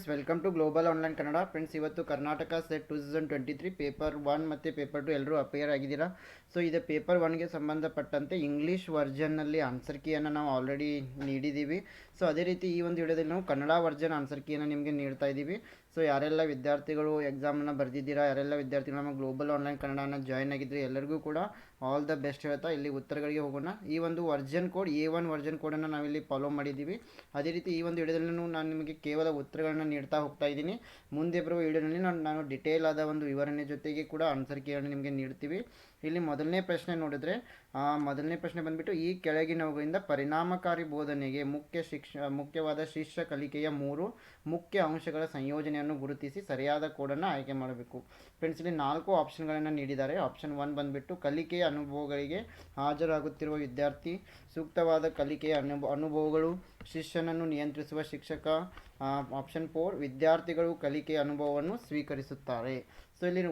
Friends welcome to global online Kannada friends ಇವತ್ತು Karnataka SET two thousand twenty three paper one ಮತ್ತು paper two ಎಲ್ಲರೂ appear ಆಗಿದ್ದೀರಾ? So ಇದು paper ಒನ್ಗೆ ಸಂಬಂಧಪಟ್ಟಂತೆ ಇಂಗ್ಲೀಷ್ ವರ್ಜನ್ನಲ್ಲಿ ಆನ್ಸರ್ ಕೀಯನ್ನು ನಾವು ಆಲ್ರೆಡಿ ನೀಡಿದ್ದೀವಿ. ಸೊ ಅದೇ ರೀತಿ ಈ ಒಂದು ವಿಡಿಯೋದಲ್ಲಿ ನಾವು ಕನ್ನಡ ವರ್ಜನ್ ಆನ್ಸರ್ ಕೀಯನ್ನು ನಿಮಗೆ ನೀಡ್ತಾ ಇದ್ದೀವಿ. ಸೊ ಯಾರೆಲ್ಲ ವಿದ್ಯಾರ್ಥಿಗಳು ಎಕ್ಸಾಮನ್ನು ಬರೆದಿದ್ದೀರಾ, ಯಾರೆಲ್ಲ ವಿದ್ಯಾರ್ಥಿಗಳು ನಮ್ಮ ಗ್ಲೋಬಲ್ ಆನ್ಲೈನ್ ಕನ್ನಡನ ಜಾಯ್ನ್ ಆಗಿದ್ದರೆ ಎಲ್ಲರಿಗೂ ಕೂಡ ಆಲ್ ದ ಬೆಸ್ಟ್ ಹೇಳ್ತಾ, ಇಲ್ಲಿ ಉತ್ತರಗಳಿಗೆ ಹೋಗೋಣ. ಈ ಒಂದು version code A one version ಕೋಡನ್ನು ನಾವಿಲ್ಲಿ ಫಾಲೋ ಮಾಡಿದ್ದೀವಿ. ಅದೇ ರೀತಿ ಈ ಒಂದು ವಿಡಿಯೋದಲ್ಲಿ ನಾನು ನಿಮಗೆ ಕೇವಲ ಉತ್ತರಗಳನ್ನು ನೀಡ್ತಾ ಹೋಗ್ತಾ ಇದ್ದೀನಿ. ಮುಂದೆ ಬರುವ ವಿಡಿಯೋನಲ್ಲಿ ನಾನು ನಾನು ಡಿಟೇಲ್ ಆದ ಒಂದು ವಿವರಣೆ ಜೊತೆಗೆ ಕೂಡ ಆನ್ಸರ್ ಕೀಯನ್ನು ನಿಮಗೆ ನೀಡ್ತೀವಿ. ಇಲ್ಲಿ ಮೊದಲನೇ ಪ್ರಶ್ನೆ ನೋಡಿದ್ರೆ ಮೊದಲನೇ ಪ್ರಶ್ನೆ ಬಂದ್ಬಿಟ್ಟು, ಈ ಕೆಳಗಿನವುಗಳಿಂದ ಪರಿಣಾಮಕಾರಿ ಬೋಧನೆಗೆ ಮುಖ್ಯ ಶಿಕ್ಷ, ಮುಖ್ಯವಾದ ಶಿಷ್ಯ ಕಲಿಕೆಯ ಮೂರು ಮುಖ್ಯ ಅಂಶಗಳ ಸಂಯೋಜನೆಯನ್ನು ಗುರುತಿಸಿ ಸರಿಯಾದ ಕೋಡನ್ನು ಆಯ್ಕೆ ಮಾಡಬೇಕು. ಫ್ರೆಂಡ್ಸ್ ಇಲ್ಲಿ ನಾಲ್ಕು ಆಪ್ಷನ್ಗಳನ್ನು ನೀಡಿದ್ದಾರೆ. ಆಪ್ಷನ್ ಒನ್ ಬಂದ್ಬಿಟ್ಟು, ಕಲಿಕೆಯ ಅನುಭವಗಳಿಗೆ ಹಾಜರಾಗುತ್ತಿರುವ ವಿದ್ಯಾರ್ಥಿ, ಸೂಕ್ತವಾದ ಕಲಿಕೆಯ ಅನುಭವ ಅನುಭವಗಳು, ಶಿಷ್ಯನನ್ನು ನಿಯಂತ್ರಿಸುವ ಶಿಕ್ಷಕ ಆಪ್ಷನ್ ಫೋರ್ ವಿದ್ಯಾರ್ಥಿಗಳು ಕಲಿಕೆಯ ಅನುಭವವನ್ನು ಸ್ವೀಕರಿಸುತ್ತಾರೆ. ಸೊ ಇಲ್ಲಿ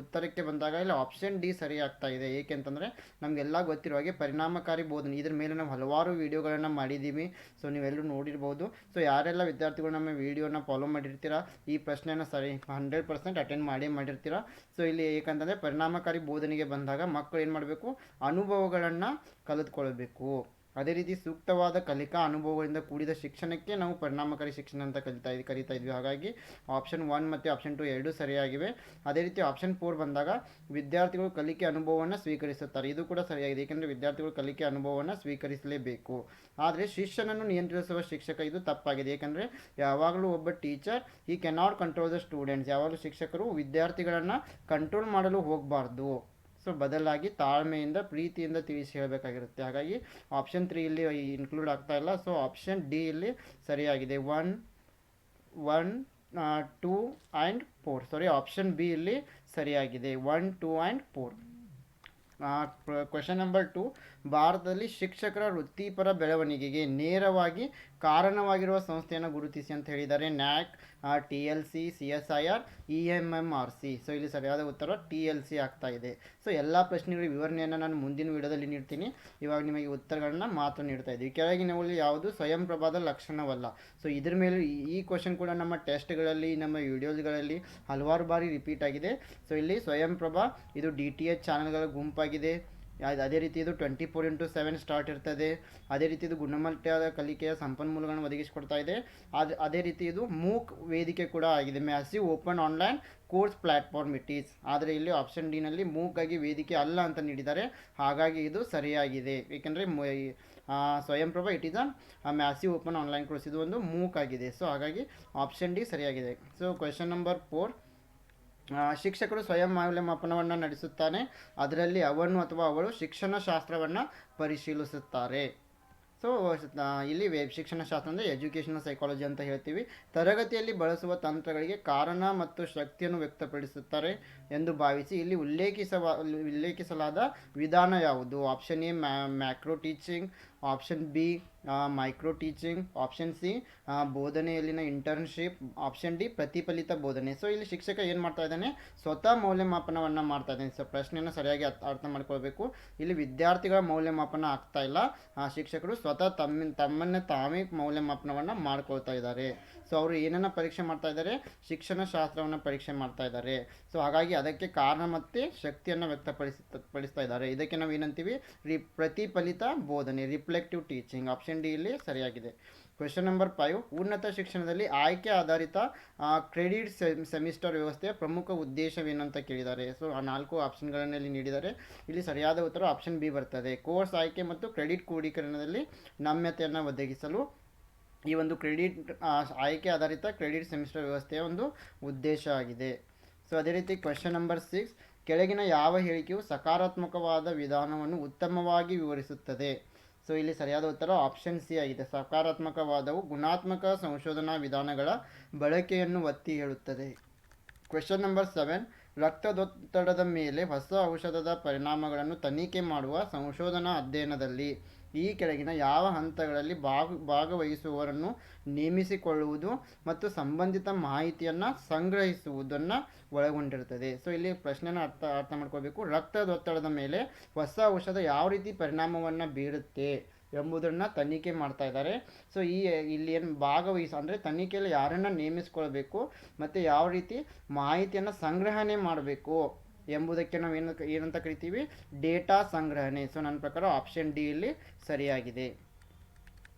ಉತ್ತರಕ್ಕೆ ಬಂದಾಗ ಇಲ್ಲಿ ಆಪ್ಷನ್ ಡಿ ಸರಿ ಆಗ್ತಾ ಇದೆ. ಏಕೆಂತಂದರೆ ನಮಗೆಲ್ಲ ಗೊತ್ತಿರುವ ಹಾಗೆ ಪರಿಣಾಮಕಾರಿ ಬೋಧನೆ. ಇದ್ರ ಮೇಲೆ ನಾವು ಹಲವಾರು ವೀಡಿಯೋಗಳನ್ನು ಮಾಡಿದ್ದೀವಿ. ಸೊ ನೀವೆಲ್ಲರೂ ನೋಡಿರ್ಬೋದು. ಸೊ ಯಾರೆಲ್ಲ ವಿದ್ಯಾರ್ಥಿಗಳು ನಮ್ಮ ವೀಡಿಯೋನ ಫಾಲೋ ಮಾಡಿರ್ತೀರಾ, ಈ ಪ್ರಶ್ನೆನ ಸರಿ ಹಂಡ್ರೆಡ್ ಪರ್ಸೆಂಟ್ ಅಟೆಂಡ್ ಮಾಡೇ ಮಾಡಿರ್ತೀರಾ. ಸೊ ಇಲ್ಲಿ ಏಕೆಂತಂದರೆ ಪರಿಣಾಮಕಾರಿ ಬೋಧನೆಗೆ ಬಂದಾಗ ಮಕ್ಕಳು ಏನು ಮಾಡಬೇಕು? ಅನುಭವಗಳನ್ನು ಕಲಿತ್ಕೊಳ್ಬೇಕು. ಅದೇ ರೀತಿ ಸೂಕ್ತವಾದ ಕಲಿಕಾ ಅನುಭವಗಳಿಂದ ಕೂಡಿದ ಶಿಕ್ಷಣಕ್ಕೆ ನಾವು ಪರಿಣಾಮಕಾರಿ ಶಿಕ್ಷಣ ಅಂತ ಕಲಿತಾ ಇದ್ವಿ ಕರಿತಾ ಇದ್ವಿ. ಹಾಗಾಗಿ ಆಪ್ಷನ್ ಒನ್ ಮತ್ತು ಆಪ್ಷನ್ ಟು ಎರಡೂ ಸರಿಯಾಗಿವೆ. ಅದೇ ರೀತಿ ಆಪ್ಷನ್ ಫೋರ್ ಬಂದಾಗ ವಿದ್ಯಾರ್ಥಿಗಳು ಕಲಿಕೆ ಅನುಭವವನ್ನು ಸ್ವೀಕರಿಸುತ್ತಾರೆ. ಇದು ಕೂಡ ಸರಿಯಾಗಿದೆ. ಏಕೆಂದರೆ ವಿದ್ಯಾರ್ಥಿಗಳು ಕಲಿಕೆ ಅನುಭವವನ್ನು ಸ್ವೀಕರಿಸಲೇಬೇಕು. ಆದರೆ ಶಿಷ್ಯನನ್ನು ನಿಯಂತ್ರಿಸುವ ಶಿಕ್ಷಕ ಇದು ತಪ್ಪಾಗಿದೆ. ಏಕೆಂದರೆ ಯಾವಾಗಲೂ ಒಬ್ಬ ಟೀಚರ್ ಈ ಕೆನಾಟ್ ಕಂಟ್ರೋಲ್ ದ ಸ್ಟೂಡೆಂಟ್ಸ್ ಯಾವಾಗಲೂ ಶಿಕ್ಷಕರು ವಿದ್ಯಾರ್ಥಿಗಳನ್ನು ಕಂಟ್ರೋಲ್ ಮಾಡಲು ಹೋಗಬಾರ್ದು. ಸೊ ಬದಲಾಗಿ ತಾಳ್ಮೆಯಿಂದ, ಪ್ರೀತಿಯಿಂದ ತಿಳಿಸಿ ಹೇಳಬೇಕಾಗಿರುತ್ತೆ. ಹಾಗಾಗಿ ಆಪ್ಷನ್ ತ್ರೀ ಇಲ್ಲಿ ಇನ್ಕ್ಲೂಡ್ ಆಗ್ತಾ ಇಲ್ಲ. ಸೊ ಆಪ್ಷನ್ ಡಿ ಇಲ್ಲಿ ಸರಿಯಾಗಿದೆ. One one two and four sorry option B ಇಲ್ಲಿ ಸರಿಯಾಗಿದೆ. One two and four question number two ಭಾರತದಲ್ಲಿ ಶಿಕ್ಷಕರ ವೃತ್ತಿಪರ ಬೆಳವಣಿಗೆಗೆ ನೇರವಾಗಿ ಕಾರಣವಾಗಿರುವ ಸಂಸ್ಥೆಯನ್ನು ಗುರುತಿಸಿ ಅಂತ ಹೇಳಿದ್ದಾರೆ. NAAC T L C C S I R, E M M R C. So ಇಲ್ಲಿ ಸರಿಯಾದ ಉತ್ತರ ಟಿ ಎಲ್ ಸಿ ಆಗ್ತಾ ಇದೆ. ಸೊ ಎಲ್ಲ ಪ್ರಶ್ನೆಗಳ ವಿವರಣೆಯನ್ನು ನಾನು ಮುಂದಿನ ವಿಡಿಯೋದಲ್ಲಿ ನೀಡ್ತೀನಿ. ಇವಾಗ ನಿಮಗೆ ಉತ್ತರಗಳನ್ನ ಮಾತ್ರ ನೀಡ್ತಾ ಇದ್ದೀವಿ. ಕೆಳಗಿನವುಗಳಲ್ಲಿ ಯಾವುದು ಸ್ವಯಂ ಪ್ರಭಾದ ಲಕ್ಷಣವಲ್ಲ. ಸೊ ಇದ್ರ ಮೇಲೆ ಈ- ಕ್ವಶನ್ ಕೂಡ ನಮ್ಮ ಟೆಸ್ಟ್ಗಳಲ್ಲಿ ನಮ್ಮ ವಿಡಿಯೋಸ್ಗಳಲ್ಲಿ ಹಲವಾರು ಬಾರಿ ರಿಪೀಟ್ ಆಗಿದೆ. ಸೊ ಇಲ್ಲಿ ಸ್ವಯಂ ಪ್ರಭಾ, ಇದು ಡಿ ಟಿ ಎಚ್ ಚಾನಲ್ಗಳ ಗುಂಪಾಗಿದೆ. ಅದ್- ರೀತಿ ಇದು twenty four into seven start ಇರ್ತದೆ. ಅದೇ ರೀತಿ ಇದು ಗುಣಮಟ್ಟದ ಕಲಿಕೆಯ ಸಂಪನ್ಮೂಲಗಳನ್ನು ಒದಗಿಸಿಕೊಡ್ತಾ ಇದೆ. ಅದು ಅದೇ ರೀತಿ ಇದು ಮೂಕ್ ವೇದಿಕೆ ಕೂಡ ಆಗಿದೆ. Massive open online course platform it is ಆದರೆ ಇಲ್ಲಿ ಆಪ್ಷನ್ ಡಿನಲ್ಲಿ ಮೂಕ್ ಆಗಿ ವೇದಿಕೆ ಅಲ್ಲ ಅಂತ ನೀಡಿದ್ದಾರೆ. ಹಾಗಾಗಿ ಇದು ಸರಿಯಾಗಿದೆ. ಏಕೆಂದರೆ Swayam Prabha it is a massive open online course ಇದು ಒಂದು ಮೂಕ್ ಆಗಿದೆ. ಸೊ ಹಾಗಾಗಿ ಆಪ್ಷನ್ ಡಿ ಸರಿಯಾಗಿದೆ. ಸೊ ಕ್ವೆಶನ್ ನಂಬರ್ ಫೋರ್ ಶಿಕ್ಷಕರು ಸ್ವಯಂ ಮೌಲ್ಯಮಾಪನವನ್ನು ನಡೆಸುತ್ತಾನೆ. ಅದರಲ್ಲಿ ಅವನು ಅಥವಾ ಅವಳು ಶಿಕ್ಷಣ ಶಾಸ್ತ್ರವನ್ನು ಪರಿಶೀಲಿಸುತ್ತಾರೆ. ಸೊ ಇಲ್ಲಿ ಶಿಕ್ಷಣ ಶಾಸ್ತ್ರ ಅಂದರೆ ಎಜುಕೇಷನಲ್ ಸೈಕಾಲಜಿ ಅಂತ ಹೇಳ್ತೀವಿ. ತರಗತಿಯಲ್ಲಿ ಬಳಸುವ ತಂತ್ರಗಳಿಗೆ ಕಾರಣ ಮತ್ತು ಶಕ್ತಿಯನ್ನು ವ್ಯಕ್ತಪಡಿಸುತ್ತಾರೆ ಎಂದು ಭಾವಿಸಿ ಇಲ್ಲಿ ಉಲ್ಲೇಖಿಸವ, ಉಲ್ಲೇಖಿಸಲಾದ ವಿಧಾನ ಯಾವುದು? Option A macro teaching option B micro teaching option C ಬೋಧನೆಯಲ್ಲಿನ internship option D ಪ್ರತಿಫಲಿತ ಬೋಧನೆ. ಸೊ ಇಲ್ಲಿ ಶಿಕ್ಷಕ ಏನು ಮಾಡ್ತಾ ಇದ್ದಾನೆ? ಸ್ವತಃ ಮೌಲ್ಯಮಾಪನವನ್ನು ಮಾಡ್ತಾ ಇದ್ದಾನೆ. ಸೊ ಪ್ರಶ್ನೆಯನ್ನು ಸರಿಯಾಗಿ ಅರ್ಥ ಮಾಡ್ಕೊಳ್ಬೇಕು. ಇಲ್ಲಿ ವಿದ್ಯಾರ್ಥಿಗಳ ಮೌಲ್ಯಮಾಪನ ಆಗ್ತಾ ಇಲ್ಲ. ಶಿಕ್ಷಕರು ಸ್ವತಃ ತಮ್ಮ ತಮ್ಮನ್ನೇ ತಾವೇ ಮೌಲ್ಯಮಾಪನವನ್ನು ಮಾಡ್ಕೊಳ್ತಾ ಇದ್ದಾರೆ. ಸೊ ಅವರು ಏನನ್ನ ಪರೀಕ್ಷೆ ಮಾಡ್ತಾ ಇದ್ದಾರೆ ಶಿಕ್ಷಣ ಶಾಸ್ತ್ರವನ್ನು ಪರೀಕ್ಷೆ ಮಾಡ್ತಾ ಇದ್ದಾರೆ ಸೊ ಹಾಗಾಗಿ ಅದಕ್ಕೆ ಕಾರಣ ಮತ್ತು ಶಕ್ತಿಯನ್ನು ವ್ಯಕ್ತಪಡಿಸ ಇದ್ದಾರೆ ಇದಕ್ಕೆ ನಾವು ಏನಂತೀವಿ? ರಿ, ಪ್ರತಿಫಲಿತ ಬೋಧನೆ ರಿಫ್ಲೆಕ್ಟಿವ್ ಟೀಚಿಂಗ್ ಆಪ್ಷನ್ ಡಿ ಇಲ್ಲಿ ಸರಿಯಾಗಿದೆ. ಕ್ವೆಶನ್ ನಂಬರ್ ಫೈವ್ ಉನ್ನತ ಶಿಕ್ಷಣದಲ್ಲಿ ಆಯ್ಕೆ ಆಧಾರಿತ ಕ್ರೆಡಿಟ್ ಸೆಮಿಸ್ಟರ್ ವ್ಯವಸ್ಥೆಯ ಪ್ರಮುಖ ಉದ್ದೇಶವೇನು ಅಂತ ಕೇಳಿದ್ದಾರೆ. ಸೊ ಆ ನಾಲ್ಕು ಆಪ್ಷನ್ಗಳನ್ನು ಇಲ್ಲಿ ನೀಡಿದ್ದಾರೆ. ಇಲ್ಲಿ ಸರಿಯಾದ ಉತ್ತರ ಆಪ್ಷನ್ ಬಿ ಬರ್ತದೆ. ಕೋರ್ಸ್ ಆಯ್ಕೆ ಮತ್ತು ಕ್ರೆಡಿಟ್ ಕ್ರೋಢೀಕರಣದಲ್ಲಿ ನಮ್ಯತೆಯನ್ನು ಒದಗಿಸಲು ಈ ಒಂದು ಕ್ರೆಡಿಟ್ ಆಯ್ಕೆ ಆಧಾರಿತ ಕ್ರೆಡಿಟ್ ಸೆಮಿಸ್ಟರ್ ವ್ಯವಸ್ಥೆಯ ಒಂದು ಉದ್ದೇಶ ಆಗಿದೆ. ಸೊ ಅದೇ ರೀತಿ ಕ್ವೆಶನ್ ನಂಬರ್ ಸಿಕ್ಸ್ ಕೆಳಗಿನ ಯಾವ ಹೇಳಿಕೆಯು ಸಕಾರಾತ್ಮಕವಾದ ವಿಧಾನವನ್ನು ಉತ್ತಮವಾಗಿ ವಿವರಿಸುತ್ತದೆ? ಸೊ ಇಲ್ಲಿ ಸರಿಯಾದ ಉತ್ತರ ಆಪ್ಷನ್ ಸಿ ಆಗಿದೆ. ಸಕಾರಾತ್ಮಕವಾದವು ಗುಣಾತ್ಮಕ ಸಂಶೋಧನಾ ವಿಧಾನಗಳ ಬಳಕೆಯನ್ನು ಒತ್ತಿ ಹೇಳುತ್ತದೆ. ಕ್ವೆಶನ್ ನಂಬರ್ ಸೆವೆನ್ ರಕ್ತದೊತ್ತಡದ ಮೇಲೆ ಹೊಸ ಔಷಧದ ಪರಿಣಾಮಗಳನ್ನು ತನಿಖೆ ಮಾಡುವ ಸಂಶೋಧನಾ ಅಧ್ಯಯನದಲ್ಲಿ ಈ ಕೆಳಗಿನ ಯಾವ ಹಂತಗಳಲ್ಲಿ ಭಾಗ, ಭಾಗವಹಿಸುವವರನ್ನು ನೇಮಿಸಿಕೊಳ್ಳುವುದು ಮತ್ತು ಸಂಬಂಧಿತ ಮಾಹಿತಿಯನ್ನು ಸಂಗ್ರಹಿಸುವುದನ್ನು ಒಳಗೊಂಡಿರುತ್ತದೆ. ಸೊ ಇಲ್ಲಿ ಪ್ರಶ್ನೆನ ಅರ್ಥ ಅರ್ಥ ಮಾಡ್ಕೋಬೇಕು. ರಕ್ತದೊತ್ತಡದ ಮೇಲೆ ಹೊಸ ಔಷಧ ಯಾವ ರೀತಿ ಪರಿಣಾಮವನ್ನು ಬೀರುತ್ತೆ ಎಂಬುದನ್ನು ತನಿಖೆ ಮಾಡ್ತಾ ಇದ್ದಾರೆ. ಸೊ ಈ, ಇಲ್ಲಿ ಏನು ಭಾಗವಹಿಸ, ಅಂದರೆ ತನಿಖೆಯಲ್ಲಿ ಯಾರನ್ನು ನೇಮಿಸ್ಕೊಳ್ಬೇಕು, ಮತ್ತು ಯಾವ ರೀತಿ ಮಾಹಿತಿಯನ್ನು ಸಂಗ್ರಹಣೆ ಮಾಡಬೇಕು ಎಂಬುದಕ್ಕೆ ನಾವು ಏನು ಏನಂತ ಕರಿತೀವಿ? ಡೇಟಾ ಸಂಗ್ರಹಣೆ. ಸೊ ನನ್ನ ಪ್ರಕಾರ ಆಪ್ಷನ್ ಡಿ ಇಲ್ಲಿ ಸರಿಯಾಗಿದೆ.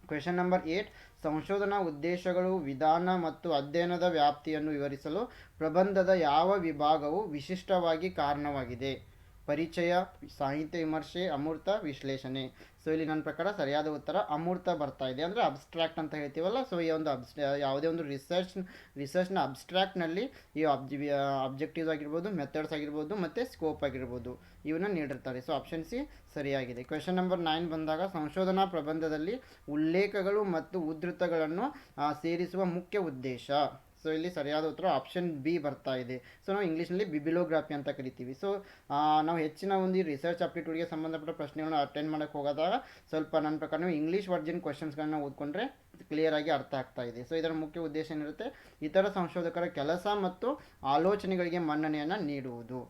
ಕ್ವೆಶನ್ ನಂಬರ್ ಏಟ್ ಸಂಶೋಧನಾ ಉದ್ದೇಶಗಳು, ವಿಧಾನ ಮತ್ತು ಅಧ್ಯಯನದ ವ್ಯಾಪ್ತಿಯನ್ನು ವಿವರಿಸಲು ಪ್ರಬಂಧದ ಯಾವ ವಿಭಾಗವು ವಿಶಿಷ್ಟವಾಗಿ ಕಾರಣವಾಗಿದೆ? ಪರಿಚಯ, ಸಾಹಿತ್ಯ ವಿಮರ್ಶೆ, ಅಮೂರ್ತ ವಿಶ್ಲೇಷಣೆ. ಸೊ ಇಲ್ಲಿ ನನ್ನ ಪ್ರಕಾರ ಸರಿಯಾದ ಉತ್ತರ ಅಮೂರ್ತ ಬರ್ತಾ ಇದೆ. ಅಂದರೆ ಅಬ್ಸ್ಟ್ರಾಕ್ಟ್ ಅಂತ ಹೇಳ್ತೀವಲ್ಲ ಸೊ ಈ ಒಂದು ಅಬ್ಸ್ ಯಾವುದೇ ಒಂದು ರಿಸರ್ಚ್ ರಿಸರ್ಚ್ನ ಅಬ್ಸ್ಟ್ರಾಕ್ಟ್ನಲ್ಲಿ ಈ ಅಬ್ಜಿ ಅಬ್ಜೆಕ್ಟಿವ್ಸ್ ಆಗಿರ್ಬೋದು ಮೆಥಡ್ಸ್ ಆಗಿರ್ಬೋದು, ಮತ್ತು ಸ್ಕೋಪ್ ಆಗಿರ್ಬೋದು ಇವನ್ನ ನೀಡಿರ್ತಾರೆ. ಸೊ ಆಪ್ಷನ್ ಸಿ ಸರಿಯಾಗಿದೆ. ಕ್ವೆಶನ್ ನಂಬರ್ ನೈನ್ ಬಂದಾಗ ಸಂಶೋಧನಾ ಪ್ರಬಂಧದಲ್ಲಿ ಉಲ್ಲೇಖಗಳು ಮತ್ತು ಉದ್ಧೃತಗಳನ್ನು ಸೇರಿಸುವ ಮುಖ್ಯ ಉದ್ದೇಶ. ಸೊ ಇಲ್ಲಿ ಸರಿಯಾದ ಉತ್ತರ ಆಪ್ಷನ್ ಬಿ ಬರ್ತಾ ಇದೆ. ಸೊ ನಾವು ಇಂಗ್ಲೀಷ್ನಲ್ಲಿ ಬಿಬಿಲೋಗ್ರಾಫಿ ಅಂತ ಕರಿತೀವಿ. ಸೊ ನಾವು ಹೆಚ್ಚಿನ ಒಂದು ರಿಸರ್ಚ್ ಅಪ್ಟಿಟ್ಯೂಡ್ಗೆ ಸಂಬಂಧಪಟ್ಟ ಪ್ರಶ್ನೆಗಳನ್ನ ಅಟೆಂಡ್ ಮಾಡೋಕ್ಕೆ ಹೋಗೋದಾಗ ಸ್ವಲ್ಪ ನನ್ನ ಪ್ರಕಾರ ನೀವು ಇಂಗ್ಲೀಷ್ ವರ್ಜಿನ್ ಕ್ವಶನ್ಸ್ಗಳನ್ನ ಓದ್ಕೊಂಡ್ರೆ ಕ್ಲಿಯರ್ ಆಗಿ ಅರ್ಥ ಆಗ್ತಾ ಇದೆ. ಸೊ ಇದರ ಮುಖ್ಯ ಉದ್ದೇಶ ಏನಿರುತ್ತೆ? ಇತರ ಸಂಶೋಧಕರ ಕೆಲಸ ಮತ್ತು ಆಲೋಚನೆಗಳಿಗೆ ಮನ್ನಣೆಯನ್ನು ನೀಡುವುದು.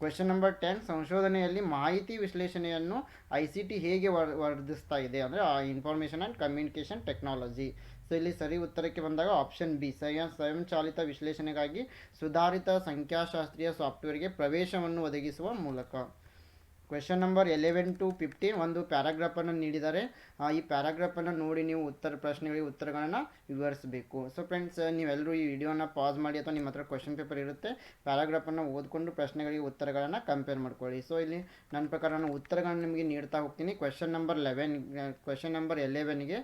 ಕ್ವೆಶನ್ ನಂಬರ್ ಟೆನ್ ಸಂಶೋಧನೆಯಲ್ಲಿ ಮಾಹಿತಿ ವಿಶ್ಲೇಷಣೆಯನ್ನು ಐ ಸಿ ಟಿ ಹೇಗೆ ವರ್, ವರ್ಧಿಸ್ತಾ ಇದೆ? ಅಂದರೆ information and communication technology so ಇಲ್ಲಿ ಸರಿ ಉತ್ತರಕ್ಕೆ ಬಂದಾಗ ಆಪ್ಷನ್ ಬಿ ಸ್ವಯಂ ಸ್ವಯಂಚಾಲಿತ ವಿಶ್ಲೇಷಣೆಗಾಗಿ ಸುಧಾರಿತ ಸಂಖ್ಯಾಶಾಸ್ತ್ರೀಯ ಸಾಫ್ಟ್ವೇರ್ಗೆ ಪ್ರವೇಶವನ್ನು ಒದಗಿಸುವ ಮೂಲಕ. Question number eleven to fifteen ಒಂದು ಪ್ಯಾರಾಗ್ರಾಫನ್ನು ನೀಡಿದ್ದಾರೆ ಈ ಪ್ಯಾರಾಗ್ರಾಫನ್ನು ನೋಡಿ ನೀವು ಉತ್ತರ ಪ್ರಶ್ನೆಗಳಿಗೆ ಉತ್ತರಗಳನ್ನು ವಿವರಿಸಬೇಕು. ಸೊ ಫ್ರೆಂಡ್ಸ್ ನೀವೆಲ್ಲರೂ ಈ ವಿಡಿಯೋನ ಪಾಸ್ ಮಾಡಿ ಅಥವಾ ನಿಮ್ಮ ಹತ್ರ ಕ್ವೆಶನ್ ಪೇಪರ್ ಇರುತ್ತೆ ಪ್ಯಾರಾಗ್ರಾಫನ್ನು ಓದ್ಕೊಂಡು ಪ್ರಶ್ನೆಗಳಿಗೆ ಉತ್ತರಗಳನ್ನು ಕಂಪೇರ್ ಮಾಡ್ಕೊಳ್ಳಿ. ಸೊ ಇಲ್ಲಿ ನನ್ನ ಪ್ರಕಾರ ನಾನು ಉತ್ತರಗಳನ್ನು ನಿಮಗೆ ನೀಡ್ತಾ ಹೋಗ್ತೀನಿ. Question number eleven question number ಎಲೆವೆನ್ಗೆ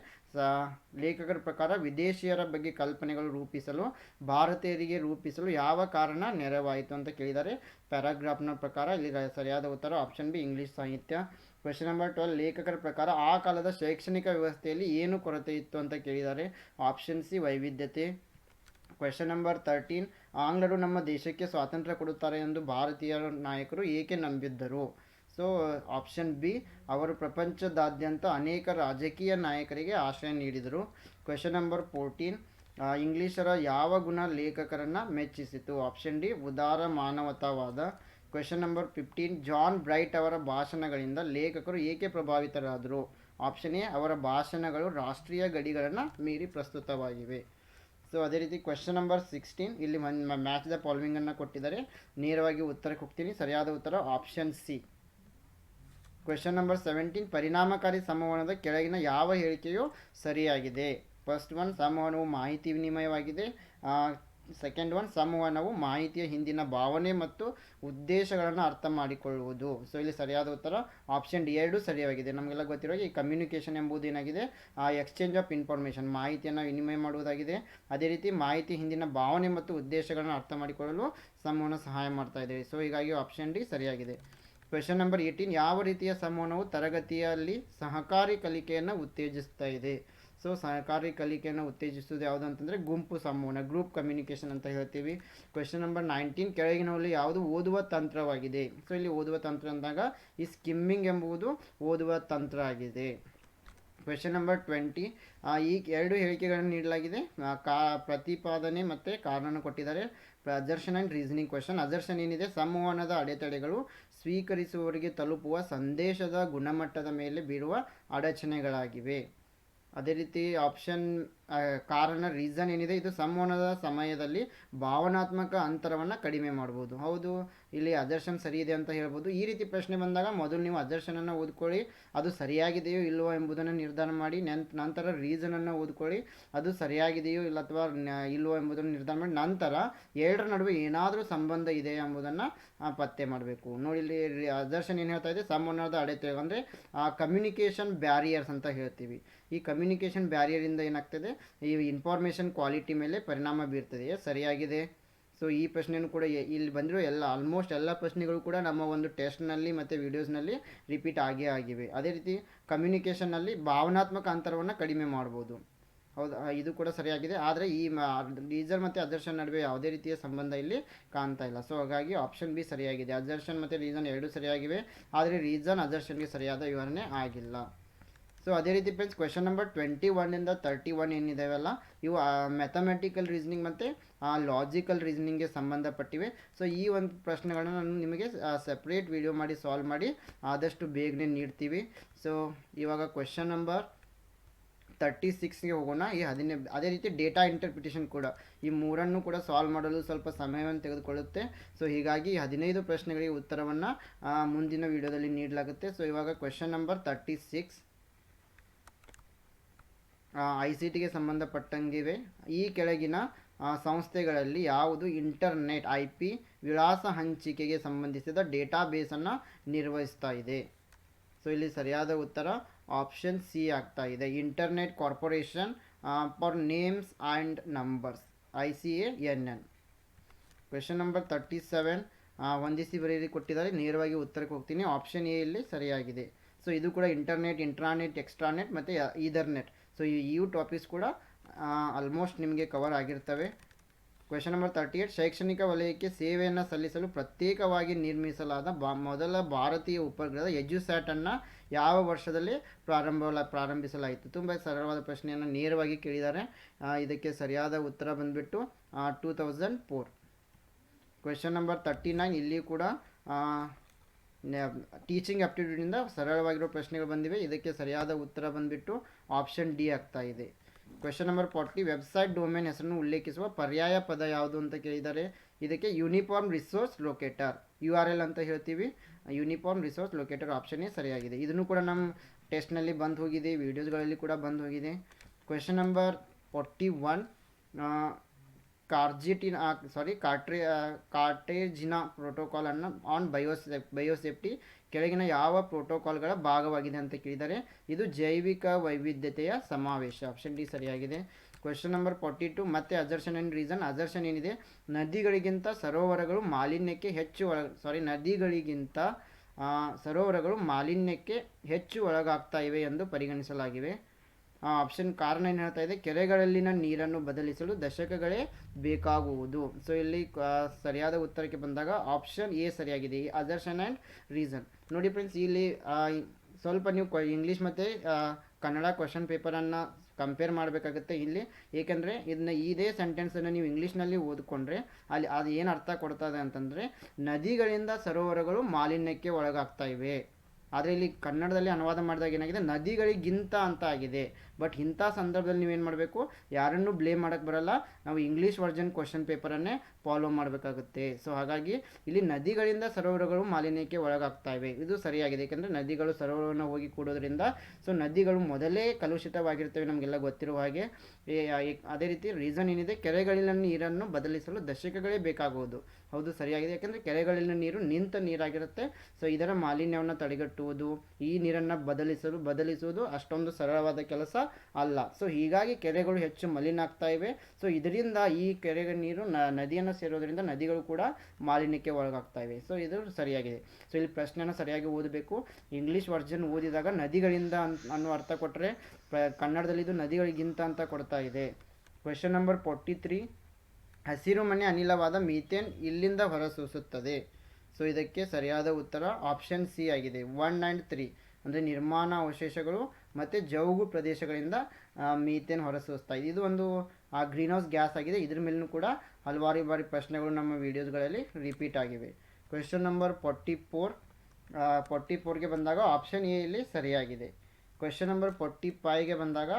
ಲೇಖಕರ ಪ್ರಕಾರ ವಿದೇಶಿಯರ ಬಗ್ಗೆ ಕಲ್ಪನೆಗಳು ರೂಪಿಸಲು, ಭಾರತೀಯರಿಗೆ ರೂಪಿಸಲು ಯಾವ ಕಾರಣ ನೆರವಾಯಿತು ಅಂತ ಕೇಳಿದ್ದಾರೆ. ಪ್ಯಾರಾಗ್ರಾಫ್ನ ಪ್ರಕಾರ ಇಲ್ಲಿ ಸರಿಯಾದ ಉತ್ತರ ಆಪ್ಷನ್ ಬಿ, ಇಂಗ್ಲೀಷ್ ಸಾಹಿತ್ಯ. ಕ್ವೆಶನ್ ನಂಬರ್ ಟ್ವೆಲ್, ಲೇಖಕರ ಪ್ರಕಾರ ಆ ಕಾಲದ ಶೈಕ್ಷಣಿಕ ವ್ಯವಸ್ಥೆಯಲ್ಲಿ ಏನು ಕೊರತೆ ಇತ್ತು ಅಂತ ಕೇಳಿದ್ದಾರೆ. ಆಪ್ಷನ್ ಸಿ, ವೈವಿಧ್ಯತೆ. ಕ್ವೆಶನ್ ನಂಬರ್ ತರ್ಟೀನ್ ಆಂಗ್ಲರು ನಮ್ಮ ದೇಶಕ್ಕೆ ಸ್ವಾತಂತ್ರ್ಯ ಕೊಡುತ್ತಾರೆ ಎಂದು ಭಾರತೀಯ ನಾಯಕರು ಏಕೆ ನಂಬಿದ್ದರು? ಸೊ ಆಪ್ಷನ್ ಬಿ ಅವರು ಪ್ರಪಂಚದಾದ್ಯಂತ ಅನೇಕ ರಾಜಕೀಯ ನಾಯಕರಿಗೆ ಆಶ್ರಯ ನೀಡಿದರು. ಕ್ವೆಶನ್ ನಂಬರ್ ಫೋರ್ಟೀನ್ ಇಂಗ್ಲಿಷರ ಯಾವ ಗುಣ ಲೇಖಕರನ್ನು ಮೆಚ್ಚಿಸಿತು? ಆಪ್ಷನ್ ಡಿ ಉದಾರ ಮಾನವತಾವಾದ. Question number fifteen John Bright ಅವರ ಭಾಷಣಗಳಿಂದ ಲೇಖಕರು ಏಕೆ ಪ್ರಭಾವಿತರಾದರು? ಆಪ್ಷನ್ ಎ ಅವರ ಭಾಷಣಗಳು ರಾಷ್ಟ್ರೀಯ ಗಡಿಗಳನ್ನು ಮೀರಿ ಪ್ರಸ್ತುತವಾಗಿವೆ. ಸೊ ಅದೇ ರೀತಿ ಕ್ವೆಶನ್ ನಂಬರ್ ಸಿಕ್ಸ್ಟೀನ್ ಇಲ್ಲಿ ಮ್ಯಾಚ್ ದ ಫಾಲೋವಿಂಗನ್ನು ಕೊಟ್ಟಿದ್ದಾರೆ. ನೇರವಾಗಿ ಉತ್ತರಕ್ಕೆ ಹೋಗ್ತೀನಿ. ಸರಿಯಾದ ಉತ್ತರ option C question number seventeen ಪರಿಣಾಮಕಾರಿ ಸಂವಹನದ ಕೆಳಗಿನ ಯಾವ ಹೇಳಿಕೆಯು ಸರಿಯಾಗಿದೆ? ಫಸ್ಟ್ ಒನ್ ಸಂವಹನವು ಮಾಹಿತಿ ವಿನಿಮಯವಾಗಿದೆ. ಸೆಕೆಂಡ್ ಒನ್ ಸಂವಹನವು ಮಾಹಿತಿಯ ಹಿಂದಿನ ಭಾವನೆ ಮತ್ತು ಉದ್ದೇಶಗಳನ್ನು ಅರ್ಥ ಮಾಡಿಕೊಳ್ಳುವುದು. ಸೊ ಇಲ್ಲಿ ಸರಿಯಾದ ಉತ್ತರ ಆಪ್ಷನ್ ಡಿ ಎರಡು ಸರಿಯಾಗಿದೆ. ನಮಗೆಲ್ಲ ಗೊತ್ತಿರೋ ಈ ಕಮ್ಯುನಿಕೇಷನ್ ಎಂಬುದು ಏನಾಗಿದೆ? ಆ ಎಕ್ಸ್ಚೇಂಜ್ ಆಫ್ ಇನ್ಫಾರ್ಮೇಷನ್ ಮಾಹಿತಿಯನ್ನು ವಿನಿಮಯ ಮಾಡುವುದಾಗಿದೆ. ಅದೇ ರೀತಿ ಮಾಹಿತಿ ಹಿಂದಿನ ಭಾವನೆ ಮತ್ತು ಉದ್ದೇಶಗಳನ್ನು ಅರ್ಥ ಮಾಡಿಕೊಳ್ಳಲು ಸಂವಹನ ಸಹಾಯ ಮಾಡ್ತಾ ಇದೆ. ಸೊ ಹೀಗಾಗಿ ಆಪ್ಷನ್ ಡಿ ಸರಿಯಾಗಿದೆ. ಕ್ವೆಶನ್ ನಂಬರ್ ಏಯ್ಟೀನ್ ಯಾವ ರೀತಿಯ ಸಂವಹನವು ತರಗತಿಯಲ್ಲಿ ಸಹಕಾರಿ ಕಲಿಕೆಯನ್ನು ಉತ್ತೇಜಿಸ್ತಾ ಇದೆ? ಸೊ ಸಹಕಾರಿ ಕಲಿಕೆಯನ್ನು ಉತ್ತೇಜಿಸುವುದು ಯಾವುದು ಅಂತಂದರೆ ಗುಂಪು ಸಂವಹನ ಗ್ರೂಪ್ ಕಮ್ಯುನಿಕೇಷನ್ ಅಂತ ಹೇಳ್ತೀವಿ. ಕ್ವೆಶನ್ ನಂಬರ್ ನೈನ್ಟೀನ್ ಕೆಳಗಿನವಲ್ಲಿ ಯಾವುದು ಓದುವ ತಂತ್ರವಾಗಿದೆ? ಸೊ ಇಲ್ಲಿ ಓದುವ ತಂತ್ರ ಅಂದಾಗ ಈ ಸ್ಕಿಮ್ಮಿಂಗ್ ಎಂಬುವುದು ಓದುವ ತಂತ್ರ ಆಗಿದೆ. ಕ್ವೆಶನ್ ನಂಬರ್ ಟ್ವೆಂಟಿ ಈ ಎರಡು ಹೇಳಿಕೆಗಳನ್ನು ನೀಡಲಾಗಿದೆ. ಕಾ, ಪ್ರತಿಪಾದನೆ ಮತ್ತು ಕಾರಣ ಕೊಟ್ಟಿದ್ದಾರೆ. Assertion and reasoning question assertion ಏನಿದೆ? ಸಂವಹನದ ಅಡೆತಡೆಗಳು ಸ್ವೀಕರಿಸುವವರಿಗೆ ತಲುಪುವ ಸಂದೇಶದ ಗುಣಮಟ್ಟದ ಮೇಲೆ ಬೀರುವ ಅಡಚಣೆಗಳಾಗಿವೆ. ಅದೇ ರೀತಿ ಆಪ್ಷನ್ ಕಾರಣ ರೀಸನ್ ಏನಿದೆ, ಇದು ಸಂವಹನದ ಸಮಯದಲ್ಲಿ ಭಾವನಾತ್ಮಕ ಅಂತರವನ್ನು ಕಡಿಮೆ ಮಾಡ್ಬೋದು. ಹೌದು, ಇಲ್ಲಿ ಅದರ್ಶನ್ ಸರಿ ಇದೆ ಅಂತ ಹೇಳ್ಬೋದು. ಈ ರೀತಿ ಪ್ರಶ್ನೆ ಬಂದಾಗ ಮೊದಲು ನೀವು ಅದರ್ಶನನ್ನು ಓದ್ಕೊಳ್ಳಿ, ಅದು ಸರಿಯಾಗಿದೆಯೋ ಇಲ್ಲವೋ ಎಂಬುದನ್ನು ನಿರ್ಧಾರ ಮಾಡಿ ನಂತರ ರೀಸನನ್ನು ಓದ್ಕೊಳ್ಳಿ, ಅದು ಸರಿಯಾಗಿದೆಯೋ ಇಲ್ಲ ಅಥವಾ ಇಲ್ಲವೋ ಎಂಬುದನ್ನು ನಿರ್ಧಾರ ಮಾಡಿ, ನಂತರ ಎರಡರ ನಡುವೆ ಏನಾದರೂ ಸಂಬಂಧ ಇದೆ ಎಂಬುದನ್ನು ಪತ್ತೆ ಮಾಡಬೇಕು. ನೋಡಿ, ಇಲ್ಲಿ ಅದರ್ಶನ್ ಏನು ಹೇಳ್ತಾ ಇದೆ? ಸಂವಹನದ ಅಡೆತಡೆ, ಅಂದರೆ ಕಮ್ಯುನಿಕೇಷನ್ ಬ್ಯಾರಿಯರ್ಸ್ ಅಂತ ಹೇಳ್ತೀವಿ. ಈ ಕಮ್ಯುನಿಕೇಷನ್ ಬ್ಯಾರಿಯರಿಂದ ಏನಾಗ್ತದೆ? ಈ ಇನ್ಫಾರ್ಮೇಷನ್ ಕ್ವಾಲಿಟಿ ಮೇಲೆ ಪರಿಣಾಮ ಬೀರ್ತದೆ. ಸರಿಯಾಗಿದೆ. ಸೊ ಈ ಪ್ರಶ್ನೆಯೂ ಕೂಡ ಇಲ್ಲಿ ಬಂದಿರೋ ಎಲ್ಲ ಆಲ್ಮೋಸ್ಟ್ ಎಲ್ಲ ಪ್ರಶ್ನೆಗಳು ಕೂಡ ನಮ್ಮ ಒಂದು ಟೆಸ್ಟ್ನಲ್ಲಿ ಮತ್ತು ವೀಡಿಯೋಸ್ನಲ್ಲಿ ರಿಪೀಟ್ ಆಗೇ ಆಗಿವೆ. ಅದೇ ರೀತಿ ಕಮ್ಯುನಿಕೇಷನ್ನಲ್ಲಿ ಭಾವನಾತ್ಮಕ ಅಂತರವನ್ನು ಕಡಿಮೆ ಮಾಡ್ಬೋದು. ಹೌದು? ಇದು ಕೂಡ ಸರಿಯಾಗಿದೆ. ಆದರೆ ಈ ರೀಸನ್ ಮತ್ತು ಅದರ್ಶನ್ ನಡುವೆ ಯಾವುದೇ ರೀತಿಯ ಸಂಬಂಧ ಇಲ್ಲಿ ಕಾಣ್ತಾ ಇಲ್ಲ. ಸೊ ಹಾಗಾಗಿ ಆಪ್ಷನ್ ಬಿ ಸರಿಯಾಗಿದೆ. ಅದರ್ಶನ್ ಮತ್ತು ರೀಸನ್ ಎರಡೂ ಸರಿಯಾಗಿವೆ. ಆದರೆ ರೀಸನ್ ಅದರ್ಶನ್ಗೆ ಸರಿಯಾದ ವಿವರಣೆ ಆಗಿಲ್ಲ. ಸೊ ಅದೇ ರೀತಿ ಫ್ರೆಂಡ್ಸ್ ಕ್ವೆಶನ್ ನಂಬರ್ ಟ್ವೆಂಟಿ ಒನ್ನಿಂದ ತರ್ಟಿ ಒನ್ ಏನಿದಾವಲ್ಲ? ಇವು ಮ್ಯಾಥಮೆಟಿಕಲ್ ರೀಸನಿಂಗ್ ಮತ್ತು ಲಾಜಿಕಲ್ ರೀಸನಿಂಗ್ಗೆ ಸಂಬಂಧಪಟ್ಟಿವೆ. ಸೊ ಈ ಒಂದು ಪ್ರಶ್ನೆಗಳನ್ನ ನಾನು ನಿಮಗೆ ಸಪ್ರೇಟ್ ವಿಡಿಯೋ ಮಾಡಿ ಸಾಲ್ವ್ ಮಾಡಿ ಆದಷ್ಟು ಬೇಗನೆ ನೀಡ್ತೀವಿ. ಸೊ ಇವಾಗ ಕ್ವೆಶನ್ ನಂಬರ್ ತರ್ಟಿ ಸಿಕ್ಸ್ಗೆ ಹೋಗೋಣ. ಈ ಹದಿನೇ ಅದೇ ರೀತಿ ಡೇಟಾ ಇಂಟರ್ಪ್ರಿಟೇಷನ್ ಕೂಡ. ಈ ಮೂರನ್ನು ಕೂಡ ಸಾಲ್ವ್ ಮಾಡಲು ಸ್ವಲ್ಪ ಸಮಯವನ್ನು ತೆಗೆದುಕೊಳ್ಳುತ್ತೆ. ಸೊ ಹೀಗಾಗಿ ಹದಿನೈದು ಪ್ರಶ್ನೆಗಳಿಗೆ ಉತ್ತರವನ್ನು ಮುಂದಿನ ವಿಡಿಯೋದಲ್ಲಿ ನೀಡಲಾಗುತ್ತೆ. ಸೊ ಇವಾಗ question number thirty six I C ಟಿಗೆ ಸಂಬಂಧಪಟ್ಟಂಗಿವೆ. ಈ ಕೆಳಗಿನ ಸಂಸ್ಥೆಗಳಲ್ಲಿ ಯಾವುದು ಇಂಟರ್ನೆಟ್, ಐ ಪಿ ವಿಳಾಸ ಹಂಚಿಕೆಗೆ ಸಂಬಂಧಿಸಿದ ಡೇಟಾಬೇಸನ್ನು ನಿರ್ವಹಿಸ್ತಾ ಇದೆ. ಸೊ ಇಲ್ಲಿ ಸರಿಯಾದ ಉತ್ತರ ಆಪ್ಷನ್ ಸಿ ಆಗ್ತಾ ಇದೆ. Internet corporation for names and numbers I C A N N question number thirty seven ಹೊಂದಿಸಿ ಬರೆಯಲಿ ಕೊಟ್ಟಿದ್ದಾರೆ. ನೇರವಾಗಿ ಉತ್ತರಕ್ಕೆ ಹೋಗ್ತೀನಿ. ಆಪ್ಷನ್ ಎ ಇಲ್ಲಿ ಸರಿಯಾಗಿದೆ. ಸೊ ಇದು ಕೂಡ ಇಂಟರ್ನೆಟ್ ಇಂಟ್ರಾನೆಟ್ ಎಕ್ಸ್ಟ್ರಾನೆಟ್ ಮತ್ತು ಈದರ್ನೆಟ್ ಸೊ ಈ ಇವು ಟಾಪಿಕ್ಸ್ ಕೂಡ ಆಲ್ಮೋಸ್ಟ್ ನಿಮಗೆ ಕವರ್ ಆಗಿರ್ತವೆ. ಕ್ವೆಶನ್ ನಂಬರ್ ತರ್ಟಿ ಏಟ್ ಶೈಕ್ಷಣಿಕ ವಲಯಕ್ಕೆ ಸೇವೆಯನ್ನು ಸಲ್ಲಿಸಲು ಪ್ರತ್ಯೇಕವಾಗಿ ನಿರ್ಮಿಸಲಾದ ಬಾ, ಮೊದಲ ಭಾರತೀಯ ಉಪಗ್ರಹದ ಎಜುಸ್ಯಾಟನ್ನು ಯಾವ ವರ್ಷದಲ್ಲಿ ಪ್ರಾರಂಭ ಪ್ರಾರಂಭಿಸಲಾಯಿತು? ತುಂಬ ಸರಳವಾದ ಪ್ರಶ್ನೆಯನ್ನು ನೇರವಾಗಿ ಕೇಳಿದ್ದಾರೆ. ಇದಕ್ಕೆ ಸರಿಯಾದ ಉತ್ತರ ಬಂದುಬಿಟ್ಟು two thousand four question number thirty nine ಇಲ್ಲಿ ಕೂಡ ಟೀಚಿಂಗ್ ಆಪ್ಟಿಟ್ಯೂಡಿಂದ ಸರಳವಾಗಿರೋ ಪ್ರಶ್ನೆಗಳು ಬಂದಿವೆ. ಇದಕ್ಕೆ ಸರಿಯಾದ ಉತ್ತರ ಬಂದುಬಿಟ್ಟು ಆಪ್ಷನ್ ಡಿ ಆಗ್ತಾ ಇದೆ. Question number forty website domain ಹೆಸರನ್ನು ಉಲ್ಲೇಖಿಸುವ ಪರ್ಯಾಯ ಪದ ಯಾವುದು ಅಂತ ಕೇಳಿದ್ದಾರೆ ಇದಕ್ಕೆ uniform resource locator U R L ಅಂತ ಹೇಳ್ತೀವಿ. ಯೂನಿಫಾರ್ಮ್ ರಿಸೋರ್ಸ್ ಲೊಕೇಟರ್ ಆಪ್ಷನ್ನೇ ಸರಿಯಾಗಿದೆ. ಇದನ್ನು ಕೂಡ ನಮ್ಮ ಟೆಸ್ಟ್ನಲ್ಲಿ ಬಂದು ಹೋಗಿದೆ ವೀಡಿಯೋಸ್ಗಳಲ್ಲಿ ಕೂಡ ಬಂದು ಹೋಗಿದೆ. ಕ್ವೆಶನ್ ನಂಬರ್ ಫಾರ್ಟಿ ಒನ್ ಕಾರ್ಜಿಟಿನ ಸಾರಿ ಕಾರ್ಟ್ರಿ ಕಾರ್ಟೇಜಿನ ಪ್ರೋಟೋಕಾಲನ್ನು ಆನ್ ಬಯೋಸೆ ಬಯೋಸೇಫ್ಟಿ ಕೆಳಗಿನ ಯಾವ ಪ್ರೋಟೋಕಾಲ್ಗಳ ಭಾಗವಾಗಿದೆ ಅಂತ ಕೇಳಿದ್ದಾರೆ ಇದು ಜೈವಿಕ ವೈವಿಧ್ಯತೆಯ ಸಮಾವೇಶ. ಆಪ್ಷನ್ ಡಿ ಸರಿಯಾಗಿದೆ. ಕ್ವೆಶನ್ ನಂಬರ್ ಫಾರ್ಟಿ ಟು, ಮತ್ತೆ ಅಜರ್ಷನ್ ಆ್ಯಂಡ್ ರೀಸನ್. ಅಜರ್ಷನ್ ಏನಿದೆ? ನದಿಗಳಿಗಿಂತ ಸರೋವರಗಳು ಮಾಲಿನ್ಯಕ್ಕೆ ಹೆಚ್ಚು ಒಳ ಸಾರಿ ನದಿಗಳಿಗಿಂತ ಸರೋವರಗಳು ಮಾಲಿನ್ಯಕ್ಕೆ ಹೆಚ್ಚು ಒಳಗಾಗ್ತಾ ಇವೆ ಎಂದು ಪರಿಗಣಿಸಲಾಗಿವೆ ಆಪ್ಷನ್ ಕಾರಣ ಏನು ಹೇಳ್ತಾ ಇದೆ? ಕೆರೆಗಳಲ್ಲಿನ ನೀರನ್ನು ಬದಲಿಸಲು ದಶಕಗಳೇ ಬೇಕಾಗುವುದು. ಸೊ ಇಲ್ಲಿ ಸರಿಯಾದ ಉತ್ತರಕ್ಕೆ ಬಂದಾಗ ಆಪ್ಷನ್ ಎ ಸರಿಯಾಗಿದೆ. ಅದರ್ಶನ್ ಆ್ಯಂಡ್ ರೀಸನ್ ನೋಡಿ ಫ್ರೆಂಡ್ಸ್ ಇಲ್ಲಿ ಸ್ವಲ್ಪ ನೀವು ಇಂಗ್ಲೀಷ್ ಮತ್ತು ಕನ್ನಡ ಕ್ವಶನ್ ಪೇಪರನ್ನು ಕಂಪೇರ್ ಮಾಡಬೇಕಾಗುತ್ತೆ ಇಲ್ಲಿ. ಏಕೆಂದರೆ ಇದನ್ನ ಇದೇ ಸೆಂಟೆನ್ಸನ್ನು ನೀವು ಇಂಗ್ಲೀಷ್ನಲ್ಲಿ ಓದ್ಕೊಂಡ್ರೆ, ಅಲ್ಲಿ ಅದು ಏನು ಅರ್ಥ ಕೊಡ್ತದೆ ಅಂತಂದರೆ, ನದಿಗಳಿಂದ ಸರೋವರಗಳು ಮಾಲಿನ್ಯಕ್ಕೆ ಒಳಗಾಗ್ತಾ ಇವೆ. ಆದರೆ ಇಲ್ಲಿ ಕನ್ನಡದಲ್ಲಿ ಅನುವಾದ ಮಾಡಿದಾಗ ಏನಾಗಿದೆ? ನದಿಗಳಿಗಿಂತ ಅಂತ ಆಗಿದೆ. ಬಟ್ ಇಂಥ ಸಂದರ್ಭದಲ್ಲಿ ನೀವೇನು ಮಾಡಬೇಕು? ಯಾರನ್ನೂ ಬ್ಲೇಮ್ ಮಾಡೋಕ್ಕೆ ಬರಲ್ಲ. ನಾವು ಇಂಗ್ಲೀಷ್ ವರ್ಜನ್ ಕ್ವಶನ್ ಪೇಪರನ್ನೇ ಫಾಲೋ ಮಾಡಬೇಕಾಗುತ್ತೆ. ಸೊ ಹಾಗಾಗಿ ಇಲ್ಲಿ ನದಿಗಳಿಂದ ಸರೋವರಗಳು ಮಾಲಿನ್ಯಕ್ಕೆ ಒಳಗಾಗ್ತಾ ಇವೆ. ಇದು ಸರಿಯಾಗಿದೆ. ಏಕೆಂದರೆ ನದಿಗಳು ಸರೋವರವನ್ನು ಹೋಗಿ ಕೂಡೋದ್ರಿಂದ ಸೊ ನದಿಗಳು ಮೊದಲೇ ಕಲುಷಿತವಾಗಿರ್ತವೆ ನಮಗೆಲ್ಲ ಗೊತ್ತಿರುವ ಹಾಗೆ. ಅದೇ ರೀತಿ ರೀಸನ್ ಏನಿದೆ? ಕೆರೆಗಳಲ್ಲಿ ನೀರನ್ನು ಬದಲಿಸಲು ದಶಕಗಳೇ ಬೇಕಾಗುವುದು. ಹೌದು, ಸರಿಯಾಗಿದೆ. ಯಾಕೆಂದರೆ ಕೆರೆಗಳಲ್ಲಿನ ನೀರು ನಿಂತ ನೀರಾಗಿರುತ್ತೆ. ಸೊ ಇದರ ಮಾಲಿನ್ಯವನ್ನು ತಡೆಗಟ್ಟುವುದು, ಈ ನೀರನ್ನು ಬದಲಿಸಲು, ಬದಲಿಸುವುದು ಅಷ್ಟೊಂದು ಸರಳವಾದ ಕೆಲಸ ಅಲ್ಲ. ಸೊ ಹೀಗಾಗಿ ಕೆರೆಗಳು ಹೆಚ್ಚು ಮಲಿನ ಆಗ್ತಾ ಇವೆ. ಸೊ ಇದರಿಂದ ಈ ಕೆರೆಗಳ ನೀರು ನದಿಯನ್ನು ಸೇರೋದರಿಂದ ನದಿಗಳು ಕೂಡ ಮಾಲಿನ್ಯಕ್ಕೆ ಒಳಗಾಗ್ತಾ ಇವೆ. ಸೊ ಇದು ಸರಿಯಾಗಿದೆ. ಸೊ ಇಲ್ಲಿ ಪ್ರಶ್ನೆನ ಸರಿಯಾಗಿ ಓದಬೇಕು. ಇಂಗ್ಲೀಷ್ ವರ್ಜನ್ ಓದಿದಾಗ ನದಿಗಳಿಂದ ಅನ್- ಅನ್ನೋ ಅರ್ಥ ಕೊಟ್ಟರೆ ಕನ್ನಡದಲ್ಲಿ ಇದು ನದಿಗಳಿಗಿಂತ ಅಂತ ಕೊಡ್ತಾ ಇದೆ. ಕ್ವೆಶನ್ ನಂಬರ್ ಫೋರ್ಟಿ ತ್ರೀ ಹಸಿರು ಮನೆ ಅನಿಲವಾದ ಮೀಥೇನ್ ಇಲ್ಲಿಂದ ಹೊರಸೂಸುತ್ತದೆ. ಸೊ ಇದಕ್ಕೆ ಸರಿಯಾದ ಉತ್ತರ ಆಪ್ಷನ್ ಸಿ ಆಗಿದೆ. ಒನ್ ಆ್ಯಂಡ್ ತ್ರೀ ಅಂದರೆ ನಿರ್ಮಾಣ ಅವಶೇಷಗಳು ಮತ್ತು ಜೌಗು ಪ್ರದೇಶಗಳಿಂದ ಮೀಥೇನ್ ಹೊರಸೂಸ್ತಾ ಇದೆ. ಇದು ಒಂದು ಗ್ರೀನ್ ಹೌಸ್ ಗ್ಯಾಸ್ ಆಗಿದೆ. ಇದ್ರ ಮೇಲೂ ಕೂಡ ಹಲವಾರು ಬಾರಿ ಪ್ರಶ್ನೆಗಳು ನಮ್ಮ ವೀಡಿಯೋಸ್ಗಳಲ್ಲಿ ರಿಪೀಟ್ ಆಗಿವೆ. Question number forty four forty ಫೋರ್ಗೆ ಬಂದಾಗ ಆಪ್ಷನ್ ಎ ಇಲ್ಲಿ ಸರಿಯಾಗಿದೆ. ಕ್ವೆಶನ್ ನಂಬರ್ ಫೋರ್ಟಿ ಫೈವ್ಗೆ ಬಂದಾಗ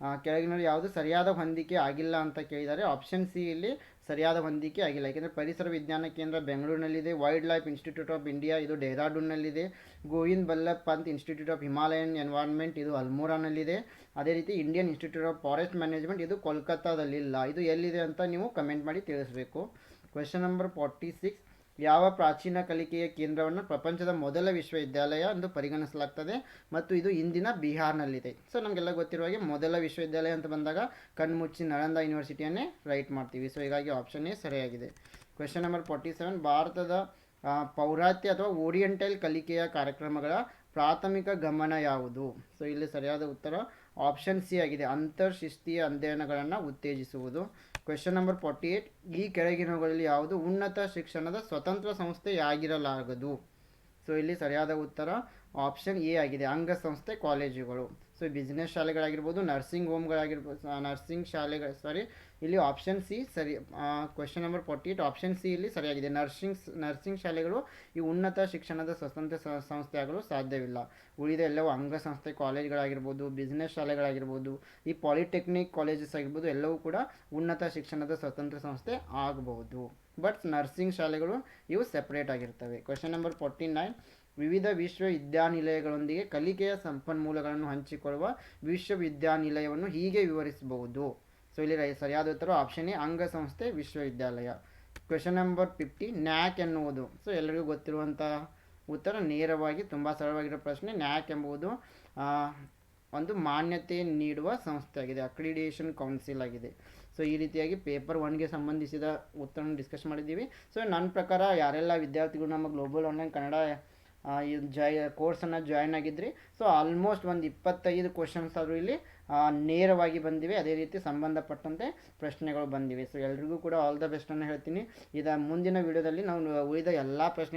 ಆ, ಕೆಳಗಿನಲ್ಲಿ ಯಾವುದು ಸರಿಯಾದ ಹೊಂದಿಕೆ ಆಗಿಲ್ಲ ಅಂತ ಕೇಳಿದ್ದಾರೆ ಆಪ್ಷನ್ ಸಿ ಇಲ್ಲಿ ಸರಿಯಾದ ಹೊಂದಿಕೆ ಆಗಿಲ್ಲ. ಯಾಕೆಂದರೆ ಪರಿಸರ ವಿಜ್ಞಾನ ಕೇಂದ್ರ ಬೆಂಗಳೂರಿನಲ್ಲಿದೆ wild life institute of India ಇದು ಡೆಹ್ರಾಡೂನ್ನಲ್ಲಿದೆ Govind Ballabh Pant Institute of Himalayan Environment ಇದು ಅಲ್ಮೋರಾನಲ್ಲಿದೆ ಅದೇ ರೀತಿ Indian Institute of Forest Management ಇದು ಕೋಲ್ಕತ್ತಾದಲ್ಲಿಲ್ಲ ಇದು ಎಲ್ಲಿದೆ ಅಂತ ನೀವು ಕಮೆಂಟ್ ಮಾಡಿ ತಿಳಿಸ್ಬೇಕು. ಕ್ವೆಶನ್ ನಂಬರ್ ಫಾರ್ಟಿ ಸಿಕ್ಸ್ ಯಾವ ಪ್ರಾಚೀನ ಕಲಿಕೆಯ ಕೇಂದ್ರವನ್ನು ಪ್ರಪಂಚದ ಮೊದಲ ವಿಶ್ವವಿದ್ಯಾಲಯ ಎಂದು ಪರಿಗಣಿಸಲಾಗ್ತದೆ ಮತ್ತು ಇದು ಇಂದಿನ ಬಿಹಾರ್ನಲ್ಲಿದೆ. ಸೊ ನಮಗೆಲ್ಲ ಗೊತ್ತಿರುವ ಹಾಗೆ ಮೊದಲ ವಿಶ್ವವಿದ್ಯಾಲಯ ಅಂತ ಬಂದಾಗ ಕಣ್ಮುಚ್ಚಿ ನಳಂದ ಯೂನಿವರ್ಸಿಟಿಯನ್ನೇ ರೈಟ್ ಮಾಡ್ತೀವಿ. ಸೊ ಹೀಗಾಗಿ ಆಪ್ಷನ್ನೇ ಸರಿಯಾಗಿದೆ. ಕ್ವೆಶನ್ ನಂಬರ್ ಫಾರ್ಟಿ ಸೆವೆನ್ ಭಾರತದ ಪೌರಾತ್ಯ ಅಥವಾ ಓರಿಯೆಂಟಲ್ ಕಲಿಕೆಯ ಕಾರ್ಯಕ್ರಮಗಳ ಪ್ರಾಥಮಿಕ ಗಮನ ಯಾವುದು? ಸೊ ಇಲ್ಲಿ ಸರಿಯಾದ ಉತ್ತರ ಆಪ್ಷನ್ ಸಿ ಆಗಿದೆ. ಅಂತರ್ಶಿಸ್ತೀಯ ಅಧ್ಯಯನಗಳನ್ನು ಉತ್ತೇಜಿಸುವುದು. ಕ್ವೆಶನ್ ನಂಬರ್ ಫಾರ್ಟಿ ಏಯ್ಟ್ ಈ ಕೆಳಗಿನವುಗಳಲ್ಲಿ ಯಾವುದು ಉನ್ನತ ಶಿಕ್ಷಣದ ಸ್ವತಂತ್ರ ಸಂಸ್ಥೆಯಾಗಿರಲಾಗದು? ಸೊ ಇಲ್ಲಿ ಸರಿಯಾದ ಉತ್ತರ ಆಪ್ಷನ್ ಎ ಆಗಿದೆ. ಅಂಗ ಸಂಸ್ಥೆ ಕಾಲೇಜುಗಳು ಸೊ ಬಿಸ್ನೆಸ್ ಶಾಲೆಗಳಾಗಿರ್ಬೋದು ನರ್ಸಿಂಗ್ ಹೋಮ್ಗಳಾಗಿರ್ಬೋದು ನರ್ಸಿಂಗ್ ಶಾಲೆಗಳು ಸಾರಿ ಇಲ್ಲಿ ಆಪ್ಷನ್ ಸಿ ಸರಿ question number forty eight option C ಇಲ್ಲಿ ಸರಿಯಾಗಿದೆ. ನರ್ಸಿಂಗ್ ನರ್ಸಿಂಗ್ ಶಾಲೆಗಳು ಈ ಉನ್ನತ ಶಿಕ್ಷಣದ ಸ್ವತಂತ್ರ ಸಂಸ್ಥೆಗಳು ಸಾಧ್ಯವಿಲ್ಲ. ಉಳಿದ ಎಲ್ಲವೂ ಅಂಗಸಂಸ್ಥೆ, ಕಾಲೇಜ್ಗಳಾಗಿರ್ಬೋದು ಬಿಸ್ನೆಸ್ ಶಾಲೆಗಳಾಗಿರ್ಬೋದು, ಈ ಪಾಲಿಟೆಕ್ನಿಕ್ ಕಾಲೇಜಸ್ ಆಗಿರ್ಬೋದು, ಎಲ್ಲವೂ ಕೂಡ ಉನ್ನತ ಶಿಕ್ಷಣದ ಸ್ವತಂತ್ರ ಸಂಸ್ಥೆ ಆಗಬಹುದು ಬಟ್ ನರ್ಸಿಂಗ್ ಶಾಲೆಗಳು ಇವು ಸೆಪ್ರೇಟ್ ಆಗಿರ್ತವೆ. ಕ್ವೆಶನ್ ನಂಬರ್ ಫೋರ್ಟಿ ನೈನ್ ವಿವಿಧ ವಿಶ್ವವಿದ್ಯಾನಿಲಯಗಳೊಂದಿಗೆ ಕಲಿಕೆಯ ಸಂಪನ್ಮೂಲಗಳನ್ನು ಹಂಚಿಕೊಳ್ಳುವ ವಿಶ್ವವಿದ್ಯಾನಿಲಯವನ್ನು ಹೀಗೆ ವಿವರಿಸಬಹುದು. ಸೊ ಇಲ್ಲಿ ಸರಿಯಾದ ಉತ್ತರ ಆಪ್ಷನ್ ಎ, ಅಂಗಸಂಸ್ಥೆ, ವಿಶ್ವವಿದ್ಯಾಲಯ. ಕ್ವೆಶನ್ ನಂಬರ್ ಫಿಫ್ಟಿ ನ್ಯಾಕ್ ಎನ್ನುವುದು. ಸೊ ಎಲ್ಲರಿಗೂ ಗೊತ್ತಿರುವಂತಹ ಉತ್ತರ ನೇರವಾಗಿ, ತುಂಬ ಸರಳವಾಗಿರೋ ಪ್ರಶ್ನೆ. ನ್ಯಾಕ್ ಎಂಬುದು ಒಂದು ಮಾನ್ಯತೆ ನೀಡುವ ಸಂಸ್ಥೆಯಾಗಿದೆ. ಅಕ್ರಿಡಿಯೇಷನ್ ಕೌನ್ಸಿಲ್ ಆಗಿದೆ. ಸೊ ಈ ರೀತಿಯಾಗಿ ಪೇಪರ್ ಒನ್ಗೆ ಸಂಬಂಧಿಸಿದ ಉತ್ತರವನ್ನು ಡಿಸ್ಕಸ್ ಮಾಡಿದ್ದೀವಿ. ಸೊ ನನ್ನ ಪ್ರಕಾರ ಯಾರೆಲ್ಲ ವಿದ್ಯಾರ್ಥಿಗಳು ನಮ್ಮ ಗ್ಲೋಬಲ್ ಆನ್ಲೈನ್ ಕನ್ನಡ ಜಾಯ್ ಕೋರ್ಸನ್ನು ಜಾಯ್ನ್ ಆಗಿದ್ರಿ. ಸೊ ಆಲ್ಮೋಸ್ಟ್ ಒಂದು ಇಪ್ಪತ್ತೈದು ಕ್ವಶನ್ಸ್ ಆದರೂ ಇಲ್ಲಿ ನೇರವಾಗಿ ಬಂದಿವೆ, ಅದೇ ರೀತಿ ಸಂಬಂಧಪಟ್ಟಂತೆ ಪ್ರಶ್ನೆಗಳು ಬಂದಿವೆ. ಸೊ ಎಲ್ರಿಗೂ ಕೂಡ ಆಲ್ ದ ಬೆಸ್ಟನ್ನು ಹೇಳ್ತೀನಿ. ಇದ ಮುಂದಿನ ವಿಡಿಯೋದಲ್ಲಿ ನಾವು ಉಳಿದ ಎಲ್ಲ ಪ್ರಶ್ನೆ